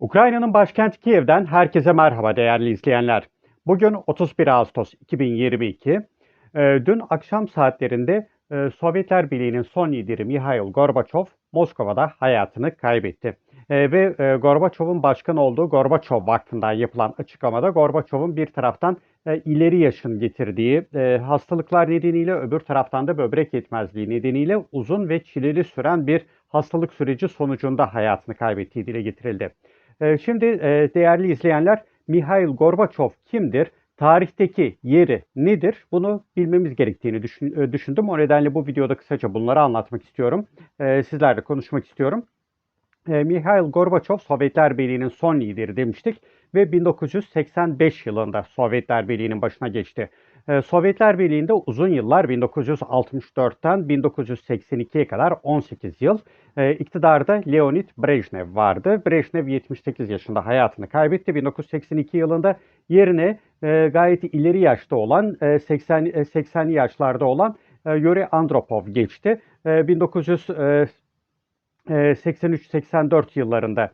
Ukrayna'nın başkenti Kiev'den herkese merhaba değerli izleyenler. Bugün 31 Ağustos 2022. Ee, Dün akşam saatlerinde e, Sovyetler Birliği'nin son lideri Mihail Gorbaçov Moskova'da hayatını kaybetti. Ee, Ve e, Gorbaçov'un başkan olduğu Gorbaçov Vakfı'ndan yapılan açıklamada Gorbaçov'un bir taraftan e, ileri yaşın getirdiği e, hastalıklar nedeniyle öbür taraftan da böbrek yetmezliği nedeniyle uzun ve çileli süren bir hastalık süreci sonucunda hayatını kaybettiği dile getirildi. Ee, Şimdi e, değerli izleyenler Mihail Gorbaçov kimdir? Tarihteki yeri nedir? Bunu bilmemiz gerektiğini e, düşündüm. O nedenle bu videoda kısaca bunları anlatmak istiyorum. Ee, Sizlerle konuşmak istiyorum. E, Mihail Gorbaçov Sovyetler Birliği'nin son lideri demiştik ve 1985 yılında Sovyetler Birliği'nin başına geçti. E, Sovyetler Birliği'nde uzun yıllar 1964'ten 1982'ye kadar 18 yıl e, iktidarda Leonid Brejnev vardı. Brejnev 78 yaşında hayatını kaybetti. 1982 yılında yerine e, gayet ileri yaşta olan e, 80 e, 80'li yaşlarda olan Yuri Andropov geçti. E, 1900 e, 83-84 yıllarında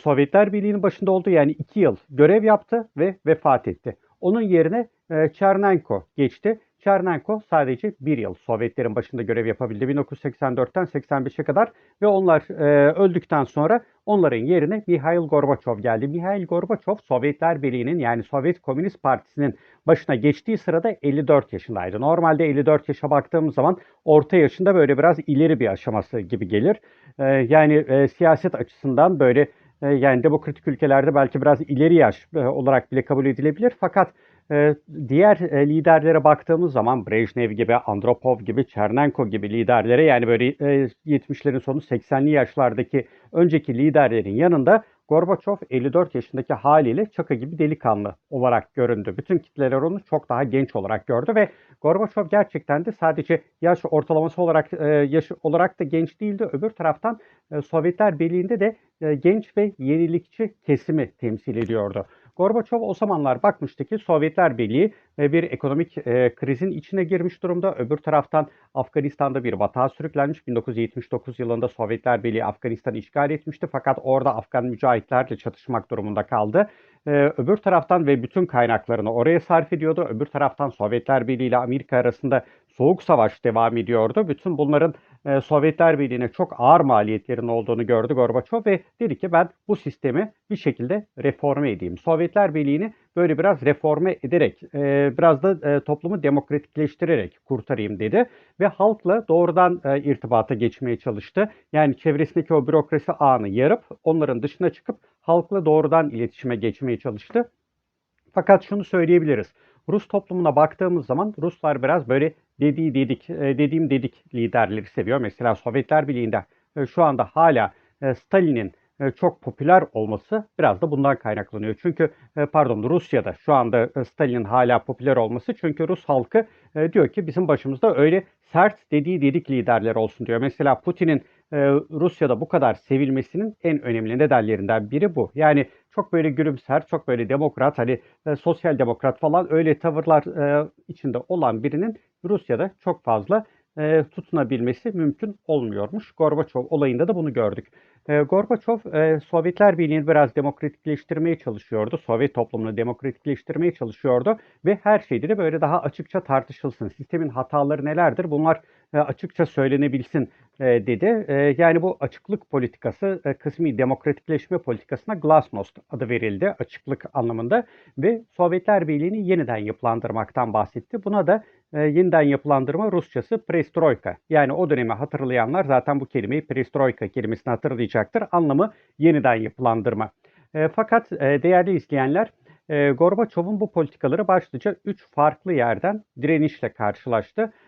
Sovyetler Birliği'nin başında oldu. Yani 2 yıl görev yaptı ve vefat etti. Onun yerine e, Chernenko geçti. Chernenko sadece bir yıl Sovyetlerin başında görev yapabildi 1984'ten 85'e kadar ve onlar e, öldükten sonra onların yerine Mihail Gorbaçov geldi. Mihail Gorbaçov Sovyetler Birliği'nin yani Sovyet Komünist Partisi'nin başına geçtiği sırada 54 yaşındaydı. Normalde 54 yaşa baktığımız zaman orta yaşında böyle biraz ileri bir aşaması gibi gelir. E, yani e, siyaset açısından böyle e, yani demokratik ülkelerde belki biraz ileri yaş e, olarak bile kabul edilebilir. Fakat diğer e, liderlere baktığımız zaman Brejnev gibi, Andropov gibi, Chernenko gibi liderlere yani böyle e, 70'lerin sonu 80'li yaşlardaki önceki liderlerin yanında Gorbaçov 54 yaşındaki haliyle Çaka gibi delikanlı olarak göründü. Bütün kitleler onu çok daha genç olarak gördü ve Gorbaçov gerçekten de sadece yaş ortalaması olarak e, yaş olarak da genç değildi. Öbür taraftan e, Sovyetler Birliği'nde de e, genç ve yenilikçi kesimi temsil ediyordu. Gorbaçov o zamanlar bakmıştı ki Sovyetler Birliği e, bir ekonomik e, krizin içine girmiş durumda. Öbür taraftan Afganistan'da bir vatağa sürüklenmiş. 1979 yılında Sovyetler Birliği Afganistan'ı işgal etmişti fakat orada Afgan mücahitlerle çatışmak durumunda kaldı. E, öbür taraftan ve bütün kaynaklarını oraya sarf ediyordu. Öbür taraftan Sovyetler Birliği ile Amerika arasında soğuk savaş devam ediyordu. Bütün bunların e, Sovyetler Birliği'ne çok ağır maliyetlerin olduğunu gördü Gorbaçov ve dedi ki ben bu sistemi bir şekilde reforme edeyim. Sovyetler Birliği'ni böyle biraz reforme ederek, e, biraz da e, toplumu demokratikleştirerek kurtarayım dedi ve halkla doğrudan e, irtibata geçmeye çalıştı. Yani çevresindeki o bürokrasi ağını yarıp onların dışına çıkıp halkla doğrudan iletişime geçmeye çalıştı. Fakat şunu söyleyebiliriz. Rus toplumuna baktığımız zaman Ruslar biraz böyle dediği dedik, e, dediğim dedik liderleri seviyor. Mesela Sovyetler Birliği'nde e, şu anda hala e, Stalin'in çok popüler olması biraz da bundan kaynaklanıyor. Çünkü pardon Rusya'da şu anda Stalin'in hala popüler olması çünkü Rus halkı diyor ki bizim başımızda öyle sert dediği dedik liderler olsun diyor. Mesela Putin'in Rusya'da bu kadar sevilmesinin en önemli nedenlerinden biri bu. Yani çok böyle gülümser, çok böyle demokrat, hani e, sosyal demokrat falan öyle tavırlar e, içinde olan birinin Rusya'da çok fazla e, tutunabilmesi mümkün olmuyormuş. Gorbaçov olayında da bunu gördük. E, Gorbaçov e, Sovyetler Birliği'ni biraz demokratikleştirmeye çalışıyordu. Sovyet toplumunu demokratikleştirmeye çalışıyordu ve her şeyde de böyle daha açıkça tartışılsın. Sistemin hataları nelerdir? Bunlar açıkça söylenebilsin e, dedi. E, yani bu açıklık politikası, e, kısmi demokratikleşme politikasına glasnost adı verildi açıklık anlamında ve Sovyetler Birliği'ni yeniden yapılandırmaktan bahsetti. Buna da e, yeniden yapılandırma Rusçası perestroika. Yani o dönemi hatırlayanlar zaten bu kelimeyi perestroika kelimesini hatırlayacaktır. Anlamı yeniden yapılandırma. E, fakat e, değerli izleyenler e, Gorbaçov'un bu politikaları başlıca 3 farklı yerden direnişle karşılaştı e,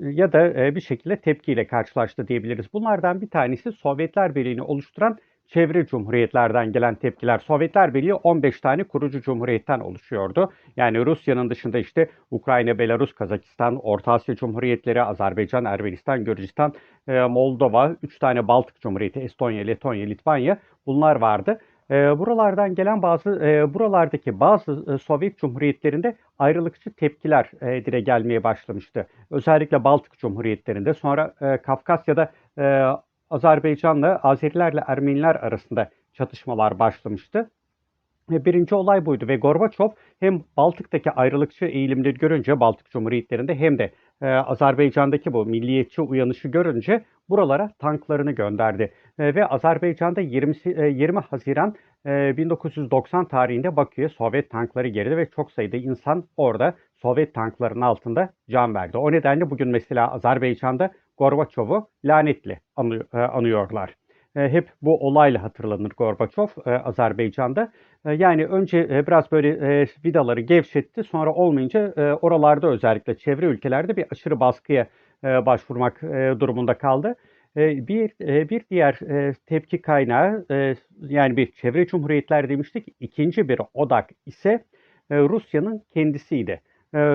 ya da e, bir şekilde tepkiyle karşılaştı diyebiliriz. Bunlardan bir tanesi Sovyetler Birliği'ni oluşturan çevre cumhuriyetlerden gelen tepkiler. Sovyetler Birliği 15 tane kurucu cumhuriyetten oluşuyordu. Yani Rusya'nın dışında işte Ukrayna, Belarus, Kazakistan, Orta Asya Cumhuriyetleri, Azerbaycan, Ermenistan, Gürcistan, e, Moldova, 3 tane Baltık Cumhuriyeti, Estonya, Letonya, Litvanya bunlar vardı. E, buralardan gelen bazı, e, buralardaki bazı e, Sovyet Cumhuriyetlerinde ayrılıkçı tepkiler e, dile gelmeye başlamıştı. Özellikle Baltık Cumhuriyetlerinde, sonra e, Kafkasya'da e, Azerbaycan'la Azerilerle Ermeniler arasında çatışmalar başlamıştı. Birinci olay buydu ve Gorbaçov hem Baltık'taki ayrılıkçı eğilimleri görünce Baltık Cumhuriyetlerinde hem de e, Azerbaycan'daki bu milliyetçi uyanışı görünce buralara tanklarını gönderdi. E, ve Azerbaycan'da 20, e, 20 Haziran e, 1990 tarihinde Bakü'ye Sovyet tankları girdi ve çok sayıda insan orada Sovyet tanklarının altında can verdi. O nedenle bugün mesela Azerbaycan'da Gorbaçov'u lanetli e, anıyorlar. E, hep bu olayla hatırlanır Gorbaçov e, Azerbaycan'da. E, yani önce e, biraz böyle e, vidaları gevşetti sonra olmayınca oralarda özellikle çevre ülkelerde bir aşırı baskıya başvurmak durumunda kaldı. Bir bir diğer tepki kaynağı yani bir çevre cumhuriyetler demiştik. İkinci bir odak ise Rusya'nın kendisiydi.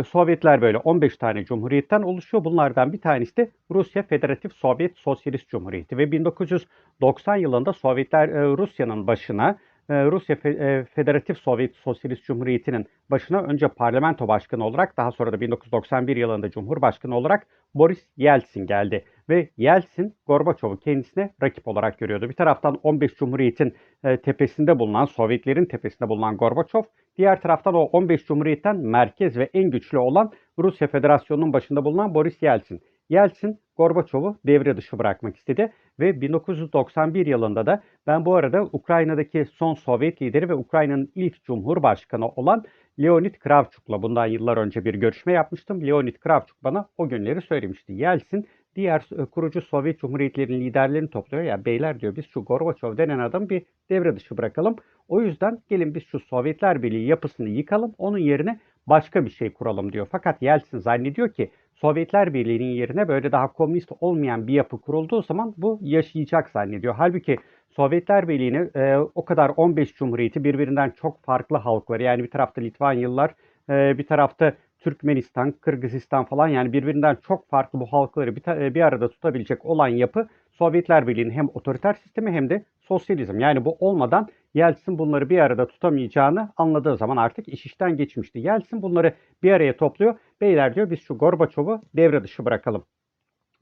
Sovyetler böyle 15 tane cumhuriyetten oluşuyor. Bunlardan bir tanesi de Rusya Federatif Sovyet Sosyalist Cumhuriyeti ve 1990 yılında Sovyetler Rusya'nın başına Rusya e, Federatif Sovyet Sosyalist Cumhuriyeti'nin başına önce parlamento başkanı olarak daha sonra da 1991 yılında cumhurbaşkanı olarak Boris Yeltsin geldi. Ve Yeltsin Gorbaçov'u kendisine rakip olarak görüyordu. Bir taraftan 15 Cumhuriyet'in e, tepesinde bulunan, Sovyetlerin tepesinde bulunan Gorbaçov, diğer taraftan o 15 Cumhuriyet'ten merkez ve en güçlü olan Rusya Federasyonu'nun başında bulunan Boris Yeltsin. Yeltsin Gorbaçov'u devre dışı bırakmak istedi ve 1991 yılında da ben bu arada Ukrayna'daki son Sovyet lideri ve Ukrayna'nın ilk cumhurbaşkanı olan Leonid Kravchuk'la bundan yıllar önce bir görüşme yapmıştım. Leonid Kravchuk bana o günleri söylemişti. Yeltsin diğer e, kurucu Sovyet Cumhuriyetlerinin liderlerini topluyor. Ya beyler diyor biz şu Gorbaçov denen adam bir devre dışı bırakalım. O yüzden gelin biz şu Sovyetler Birliği yapısını yıkalım. Onun yerine başka bir şey kuralım diyor. Fakat Yeltsin zannediyor ki Sovyetler Birliği'nin yerine böyle daha komünist olmayan bir yapı kurulduğu zaman bu yaşayacak zannediyor. Halbuki Sovyetler Birliği'ni e, o kadar 15 cumhuriyeti birbirinden çok farklı halkları yani bir tarafta Litvanyalılar e, bir tarafta Türkmenistan, Kırgızistan falan yani birbirinden çok farklı bu halkları bir, e, bir arada tutabilecek olan yapı Sovyetler Birliği'nin hem otoriter sistemi hem de sosyalizm. Yani bu olmadan Yeltsin bunları bir arada tutamayacağını anladığı zaman artık iş işten geçmişti. Yeltsin bunları bir araya topluyor. Beyler diyor biz şu Gorbaçov'u devre dışı bırakalım.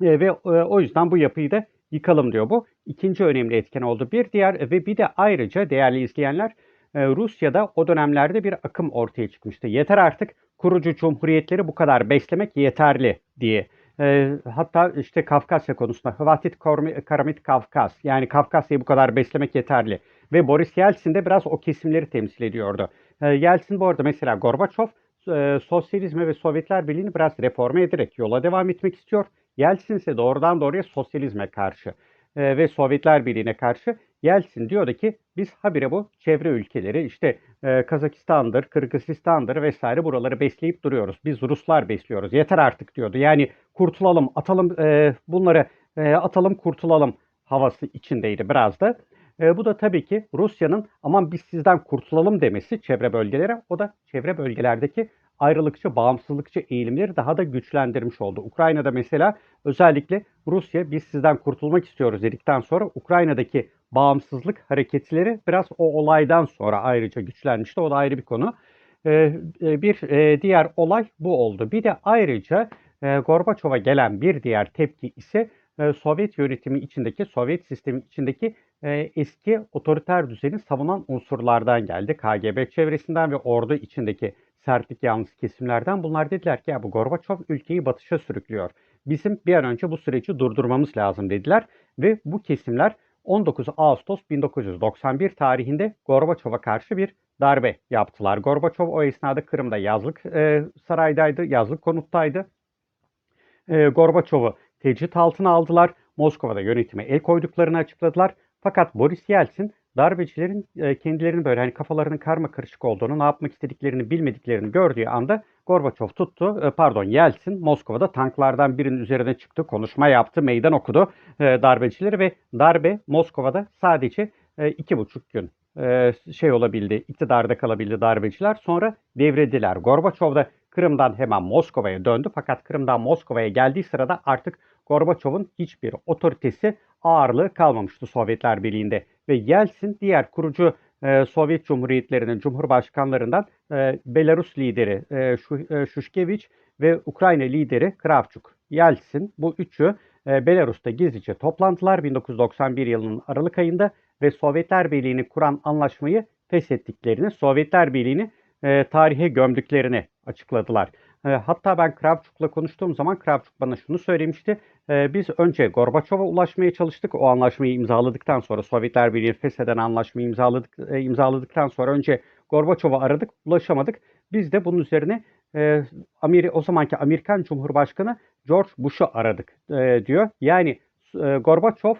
E, ve e, o yüzden bu yapıyı da yıkalım diyor bu. İkinci önemli etken oldu. Bir diğer ve bir de ayrıca değerli izleyenler e, Rusya'da o dönemlerde bir akım ortaya çıkmıştı. Yeter artık kurucu cumhuriyetleri bu kadar beslemek yeterli diye. E, hatta işte Kafkasya konusunda Hvatit Karamit Kafkas yani Kafkasya'yı bu kadar beslemek yeterli. Ve Boris Yeltsin de biraz o kesimleri temsil ediyordu. E, Yeltsin bu arada mesela Gorbaçov e, sosyalizme ve Sovyetler Birliği'ni biraz reforme ederek yola devam etmek istiyor. Yeltsin ise doğrudan doğruya sosyalizme karşı e, ve Sovyetler Birliği'ne karşı Yeltsin diyordu ki biz habire bu çevre ülkeleri işte e, Kazakistan'dır, Kırgızistan'dır vesaire buraları besleyip duruyoruz. Biz Ruslar besliyoruz. Yeter artık diyordu. Yani kurtulalım, atalım e, bunları e, atalım, kurtulalım havası içindeydi biraz da. E, bu da tabii ki Rusya'nın aman biz sizden kurtulalım demesi çevre bölgelere. O da çevre bölgelerdeki ayrılıkçı, bağımsızlıkçı eğilimleri daha da güçlendirmiş oldu. Ukrayna'da mesela özellikle Rusya biz sizden kurtulmak istiyoruz dedikten sonra Ukrayna'daki bağımsızlık hareketleri biraz o olaydan sonra ayrıca güçlenmişti. O da ayrı bir konu. Ee, e, bir e, diğer olay bu oldu. Bir de ayrıca e, Gorbaçov'a gelen bir diğer tepki ise Sovyet yönetimi içindeki, Sovyet sistemi içindeki eski otoriter düzeni savunan unsurlardan geldi. KGB çevresinden ve ordu içindeki sertlik yanlısı kesimlerden bunlar dediler ki ya bu Gorbaçov ülkeyi batışa sürüklüyor. Bizim bir an önce bu süreci durdurmamız lazım dediler ve bu kesimler 19 Ağustos 1991 tarihinde Gorbaçov'a karşı bir darbe yaptılar. Gorbaçov o esnada Kırım'da yazlık e, saraydaydı, yazlık konuttaydı. E, Gorbaçov'u tecrit altına aldılar. Moskova'da yönetime el koyduklarını açıkladılar. Fakat Boris Yeltsin darbecilerin e, kendilerinin böyle hani kafalarının karma karışık olduğunu, ne yapmak istediklerini bilmediklerini gördüğü anda Gorbaçov tuttu, e, pardon Yeltsin Moskova'da tanklardan birinin üzerine çıktı, konuşma yaptı, meydan okudu e, darbecileri ve darbe Moskova'da sadece iki buçuk gün şey olabildi, iktidarda kalabildi darbeciler. Sonra devrediler. Gorbaçov da Kırım'dan hemen Moskova'ya döndü. Fakat Kırım'dan Moskova'ya geldiği sırada artık Gorbaçov'un hiçbir otoritesi ağırlığı kalmamıştı Sovyetler Birliği'nde. Ve Yeltsin diğer kurucu e, Sovyet Cumhuriyetlerinin cumhurbaşkanlarından e, Belarus lideri e, Şushkevich ve Ukrayna lideri Kravchuk. Yeltsin bu üçü e, Belarus'ta gizlice toplandılar 1991 yılının Aralık ayında ve Sovyetler Birliği'ni kuran anlaşmayı feshettiklerini, Sovyetler Birliği'ni e, tarihe gömdüklerini açıkladılar. E, hatta ben Kravçuk'la konuştuğum zaman Kravçuk bana şunu söylemişti. E, biz önce Gorbaçov'a ulaşmaya çalıştık. O anlaşmayı imzaladıktan sonra Sovyetler Birliği fesheden anlaşmayı imzaladık, e, imzaladıktan sonra önce Gorbaçov'u aradık, ulaşamadık. Biz de bunun üzerine e, o zamanki Amerikan Cumhurbaşkanı George Bush'u aradık e, diyor. Yani Gorbaçov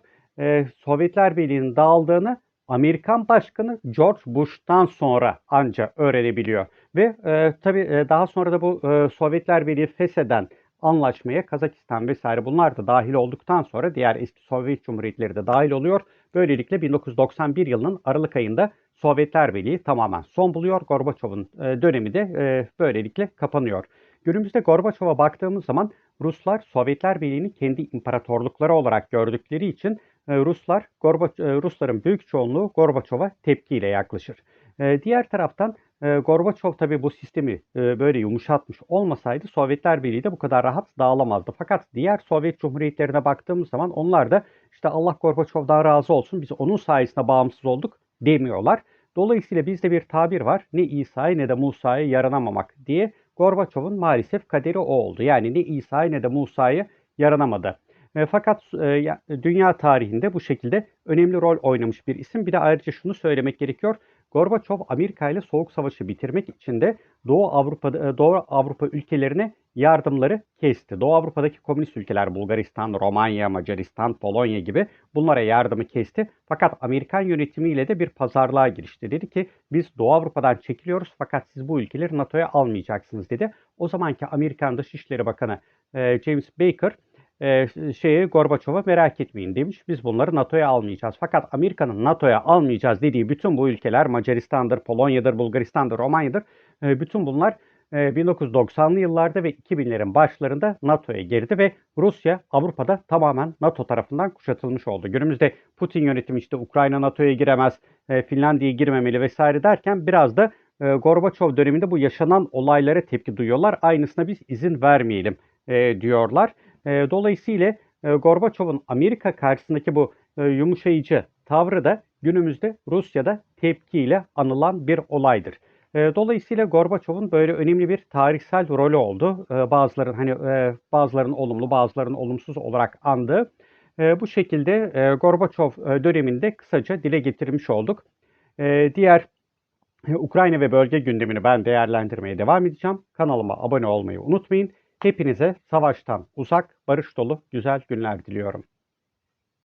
Sovyetler Birliği'nin dağıldığını Amerikan Başkanı George Bush'tan sonra anca öğrenebiliyor. Ve e, tabii e, daha sonra da bu e, Sovyetler Birliği fesheden anlaşmaya Kazakistan vesaire bunlar da dahil olduktan sonra diğer eski Sovyet Cumhuriyetleri de dahil oluyor. Böylelikle 1991 yılının Aralık ayında Sovyetler Birliği tamamen son buluyor. Gorbaçov'un e, dönemi de e, böylelikle kapanıyor. Günümüzde Gorbaçov'a baktığımız zaman Ruslar Sovyetler Birliği'ni kendi imparatorlukları olarak gördükleri için Ruslar Gorbaç e, Rusların büyük çoğunluğu Gorbaçov'a tepkiyle yaklaşır. E, diğer taraftan e, Gorbaçov tabi bu sistemi e, böyle yumuşatmış olmasaydı Sovyetler Birliği de bu kadar rahat dağılamazdı. Fakat diğer Sovyet Cumhuriyetlerine baktığımız zaman onlar da işte Allah Gorbaçov'dan razı olsun biz onun sayesinde bağımsız olduk demiyorlar. Dolayısıyla bizde bir tabir var ne İsa'yı ne de Musa'yı yaranamamak diye Gorbaçov'un maalesef kaderi o oldu. Yani ne İsa'yı ne de Musa'yı yaranamadı. E, fakat e, dünya tarihinde bu şekilde önemli rol oynamış bir isim. Bir de ayrıca şunu söylemek gerekiyor. Gorbaçov Amerika ile Soğuk Savaşı bitirmek için de Doğu Avrupa e, Doğu Avrupa ülkelerine yardımları kesti. Doğu Avrupa'daki komünist ülkeler Bulgaristan, Romanya, Macaristan, Polonya gibi bunlara yardımı kesti. Fakat Amerikan yönetimiyle de bir pazarlığa girişti. Dedi ki biz Doğu Avrupa'dan çekiliyoruz fakat siz bu ülkeleri NATO'ya almayacaksınız dedi. O zamanki Amerikan Dışişleri Bakanı James Baker e, şeyi Gorbaçov'a merak etmeyin demiş. Biz bunları NATO'ya almayacağız. Fakat Amerika'nın NATO'ya almayacağız dediği bütün bu ülkeler Macaristan'dır, Polonya'dır, Bulgaristan'dır, Romanya'dır. E, bütün bunlar e, 1990'lı yıllarda ve 2000'lerin başlarında NATO'ya girdi ve Rusya Avrupa'da tamamen NATO tarafından kuşatılmış oldu. Günümüzde Putin yönetimi işte Ukrayna NATO'ya giremez, e, Finlandiya girmemeli vesaire derken biraz da e, Gorbaçov döneminde bu yaşanan olaylara tepki duyuyorlar. Aynısına biz izin vermeyelim e, diyorlar. E, dolayısıyla e, Gorbaçov'un Amerika karşısındaki bu e, yumuşayıcı tavrı da günümüzde Rusya'da tepkiyle anılan bir olaydır. E, dolayısıyla Gorbaçov'un böyle önemli bir tarihsel rolü oldu. E, bazıların hani e, bazıların olumlu, bazıların olumsuz olarak andığı. E, bu şekilde e, Gorbaçov e, döneminde kısaca dile getirmiş olduk. E, diğer e, Ukrayna ve bölge gündemini ben değerlendirmeye devam edeceğim. Kanalıma abone olmayı unutmayın. Hepinize savaştan uzak, barış dolu güzel günler diliyorum.